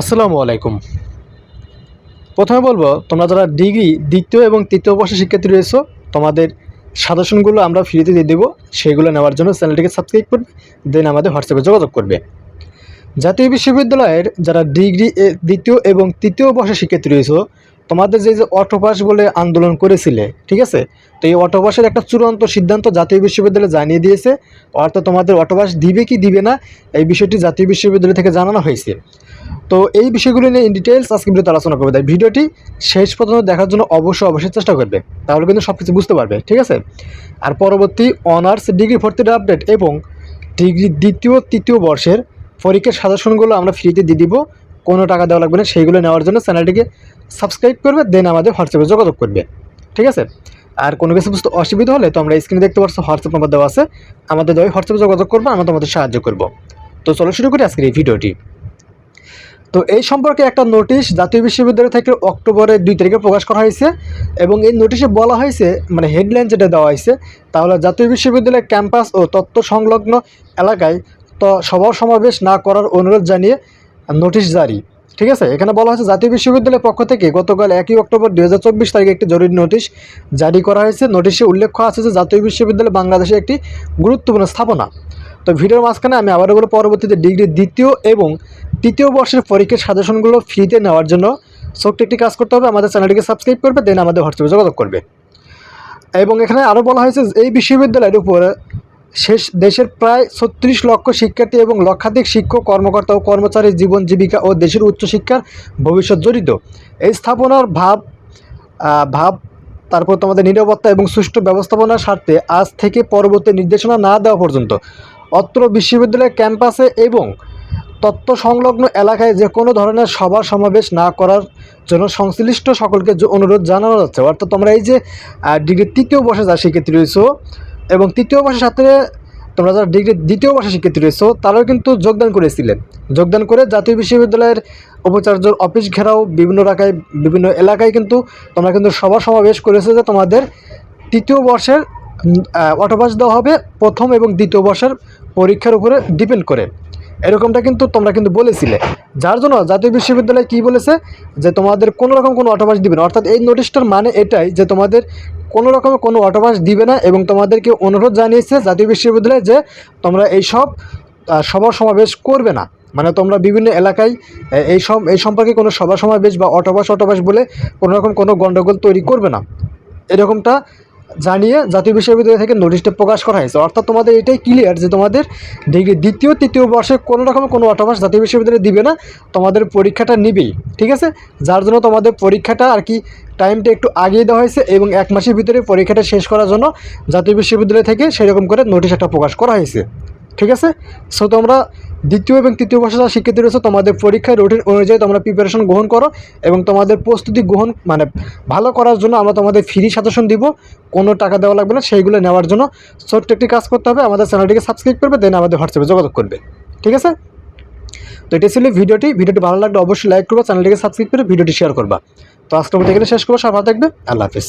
আসসালামু আলাইকুম। প্রথমে বলব, তোমরা যারা ডিগ্রি, দ্বিতীয় এবং তৃতীয় বর্ষের শিক্ষার্থী রয়েছো, তোমাদের সাজেশনগুলো আমরা ফ্রিতে দিয়ে দেবো। সেগুলো নেওয়ার জন্য চ্যানেলটিকে সাবস্ক্রাইব করবে দেন আমাদের হোয়াটসঅ্যাপে যোগাযোগ করবে। জাতীয় বিশ্ববিদ্যালয়ের যারা ডিগ্রি দ্বিতীয় এবং তৃতীয় বর্ষের শিক্ষার্থী রয়েছো, তোমাদের যে যে অটোপাস বলে আন্দোলন করেছিলে, ঠিক আছে? তো এই অটোপাসের একটা চূড়ান্ত সিদ্ধান্ত জাতীয় বিশ্ববিদ্যালয় জানিয়ে দিয়েছে, অর্থাৎ তোমাদের অটোপাস দিবে কি দিবে না, এই বিষয়টি জাতীয় বিশ্ববিদ্যালয় থেকে জানানো হয়েছে। তো এই বিষয়গুলো নিয়ে ইন ডিটেলস আজকে ভিডিওতে আলোচনা করবে। তাই ভিডিওটি শেষ পর্যন্ত দেখার জন্য অবশ্যই অবশ্যই চেষ্টা করবে, তাহলে কিন্তু সব কিছু বুঝতে পারবে, ঠিক আছে? আর পরবর্তী অনার্স ডিগ্রি ভর্তির আপডেট এবং ডিগ্রি দ্বিতীয়, তৃতীয় বর্ষের পরীক্ষার সাজেশনগুলো আমরা ফ্রিতে দিয়ে দিব। কোনো টাকা দেওয়া লাগবে না, সেইগুলো নেওয়ার জন্য চ্যানেলটিকে সাবস্ক্রাইব করবে, দেন আমাদের হোয়াটসঅ্যাপে যোগাযোগ করবে, ঠিক আছে? আর কোনো কিছু বুঝতে অসুবিধা হলে তো আমরা স্ক্রিনে দেখতে পাচ্ছ হোয়াটসঅ্যাপ নাম্বার দেওয়া আছে, আমাদের দেওয়া হোয়াটসঅ্যাপে যোগাযোগ করব, আমরা তোমাদের সাহায্য করব। তো চলো শুরু করি আজকের এই ভিডিওটি। তো এই সম্পর্কে একটা নোটিশ জাতীয় বিশ্ববিদ্যালয় থেকে অক্টোবরের দুই তারিখে প্রকাশ করা হয়েছে এবং এই নোটিশে বলা হয়েছে মানে হেডলাইন যেটা দেওয়া হয়েছে, তাহলে জাতীয় বিশ্ববিদ্যালয়ের ক্যাম্পাস ও তথ্য সংলগ্ন এলাকায় তো সভা সমাবেশ না করার অনুরোধ জানিয়ে নোটিশ জারি। ঠিক আছে? এখানে বলা হয়েছে, জাতীয় বিশ্ববিদ্যালয়ের পক্ষ থেকে গতকাল একই অক্টোবর দু হাজার চব্বিশ তারিখে একটি জরুরি নোটিশ জারি করা হয়েছে। নোটিশে উল্লেখ করা আছে যে, জাতীয় বিশ্ববিদ্যালয় বাংলাদেশের একটি গুরুত্বপূর্ণ স্থাপনা। তো ভিডিওর মাঝখানে আমি আবারও বলে পরবর্তীতে ডিগ্রি দ্বিতীয় এবং তৃতীয় বর্ষের পরীক্ষার সাজেশনগুলো ফ্রিতে নেওয়ার জন্য ছোট্ট একটি কাজ করতে হবে। আমাদের চ্যানেলটিকে সাবস্ক্রাইব করবে, দেন আমাদের হোয়াটসঅ্যাপে যোগাযোগ করবে। এবং এখানে আরও বলা হয়েছে এই বিশ্ববিদ্যালয়ের উপর শেষ দেশের প্রায় ছত্রিশ লক্ষ শিক্ষার্থী এবং লক্ষাধিক শিক্ষক, কর্মকর্তা ও কর্মচারীর জীবন, জীবিকা ও দেশের উচ্চশিক্ষার ভবিষ্যৎ জড়িত। এই স্থাপনার ভাব ভাব, তারপর তোমাদের নিরাপত্তা এবং সুষ্ঠু ব্যবস্থাপনার স্বার্থে আজ থেকে পরবর্তী নির্দেশনা না দেওয়া পর্যন্ত অত্র বিশ্ববিদ্যালয়ের ক্যাম্পাসে এবং তত্ত্ব সংলগ্ন এলাকায় যে কোনো ধরনের সভা সমাবেশ না করার জন্য সংশ্লিষ্ট সকলকে অনুরোধ জানানো যাচ্ছে, অর্থাৎ তোমরা এই যে ডিগ্রি তৃতীয় বর্ষে যা শিক্ষার্থী রয়েছো এবং তৃতীয় বর্ষের সাথে তোমরা যারা ডিগ্রি দ্বিতীয় বর্ষে শিক্ষার্থী রয়েছো, তারাও কিন্তু যোগদান করেছিলেন। যোগদান করে জাতীয় বিশ্ববিদ্যালয়ের উপাচার্যর অফিস ঘেরাও বিভিন্ন এলাকায় বিভিন্ন এলাকায় কিন্তু তোমরা কিন্তু সভা সমাবেশ করেছ যে তোমাদের তৃতীয় বর্ষের অটোপাস দেওয়া হবে প্রথম এবং দ্বিতীয় বর্ষের পরীক্ষার উপরে ডিপেন্ড করে। এরকমটা কিন্তু তোমরা কিন্তু বলেছিলে। যার জন্য জাতীয় বিশ্ববিদ্যালয় কি বলেছে? যে তোমাদের কোনো রকম কোনো অটোপাস দিবে না। অর্থাৎ এই নোটিশটার মানে এটাই যে তোমাদের কোনো রকমের কোনো অটোপাস দিবে না এবং তোমাদেরকে অনুরোধ জানিয়েছে জাতীয় বিশ্ববিদ্যালয় যে তোমরা এইসব আহ, সভা সমাবেশ করবে না। মানে তোমরা বিভিন্ন এলাকায় এই সব এই সম্পর্কে কোনো সভা সমাবেশ বা অটোপাস অটোপাস বলে কোনো রকম কোনো গণ্ডগোল তৈরি করবে না। এরকমটা জানিয়ে জাতীয় বিশ্ববিদ্যালয় থেকে নোটিশটা প্রকাশ করা হয়েছে। অর্থাৎ তোমাদের এটাই ক্লিয়ার যে তোমাদের ডিগ্রি দ্বিতীয়, তৃতীয় বর্ষে কোনো রকম কোনো অটোমাস জাতীয় বিশ্ববিদ্যালয় দিবে না, তোমাদের পরীক্ষাটা নিবেই, ঠিক আছে? যার জন্য তোমাদের পরীক্ষাটা আর কি টাইমটা একটু আগিয়ে দেওয়া হয়েছে এবং এক মাসের ভিতরে পরীক্ষাটা শেষ করার জন্য জাতীয় বিশ্ববিদ্যালয় থেকে সেরকম করে নোটিশ একটা প্রকাশ করা হয়েছে। ঠিক আছে? সো তোমরা দ্বিতীয় এবং তৃতীয় বর্ষে যারা শিক্ষার্থী রয়েছে, তোমাদের পরীক্ষার রুটিন অনুযায়ী তোমরা প্রিপারেশন গ্রহণ করো এবং তোমাদের প্রস্তুতি গ্রহণ মানে ভালো করার জন্য আমরা তোমাদের ফ্রি সাজেশন দিব। কোনো টাকা দেওয়া লাগবে না, সেইগুলো নেওয়ার জন্য। ছোট্ট একটি কাজ করতে হবে, আমাদের চ্যানেলটিকে সাবস্ক্রাইব করবে দেন আমাদের হোয়াটসঅ্যাপে যোগাযোগ করবে। ঠিক আছে? তো এটা ছিল ভিডিওটি। ভিডিওটি ভালো লাগলে অবশ্যই লাইক করবে চ্যানেলটিকে সাবস্ক্রাইব করে ভিডিওটি শেয়ার করবা। তো আজকের মতো এখানে শেষ করব সব ভালো থাকবে, আল্লাহ হাফিজ।